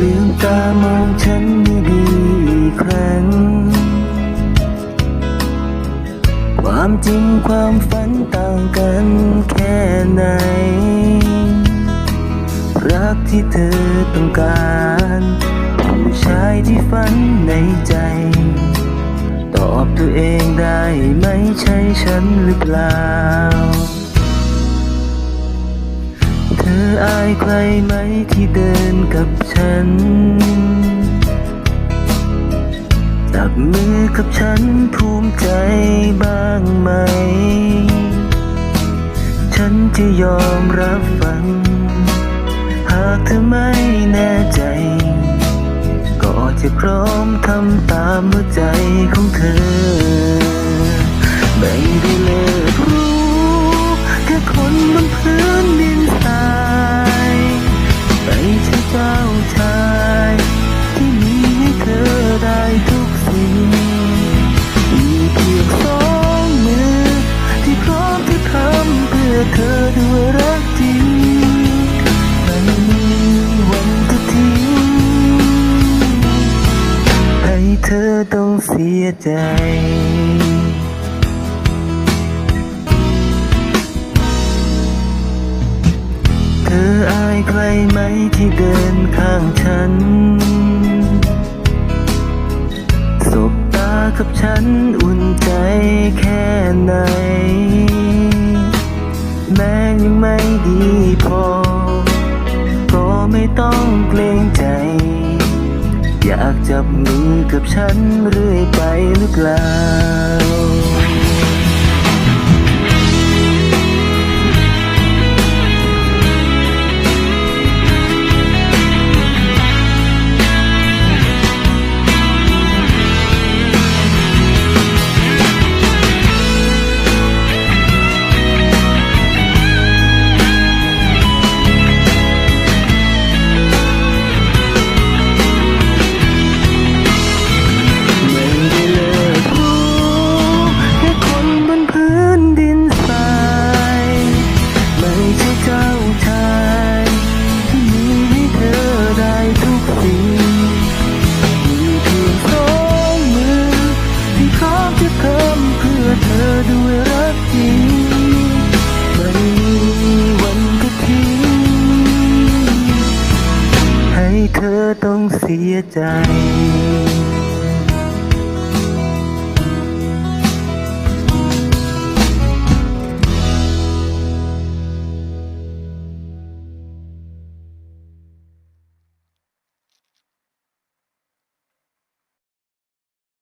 ลืมตามองฉันดีอีกครั้ง ความจริงความฝันต่างกันแค่ไหน รักที่เธอต้องการ ผู้ชายที่ฝันในใจ ตอบตัวเองได้ไหมใช่ฉันหรือเปล่า อายใครไหมที่เดินกับฉัน จับมือกับฉันภูมิใจบ้างไหม ฉันจะยอมรับฟัง หากเธอไม่แน่ใจ ก็จะพร้อมทำตามหัวใจของเธอ อต้องเสียใจ เธออายใครไหมที่เดินข้างฉัน สบตากับฉันอุ่นใจแค่ไหน แม้ยังไม่ากจับมือกับฉันเรื่อยไปหรือเปล่า เธอต้องเสียใจ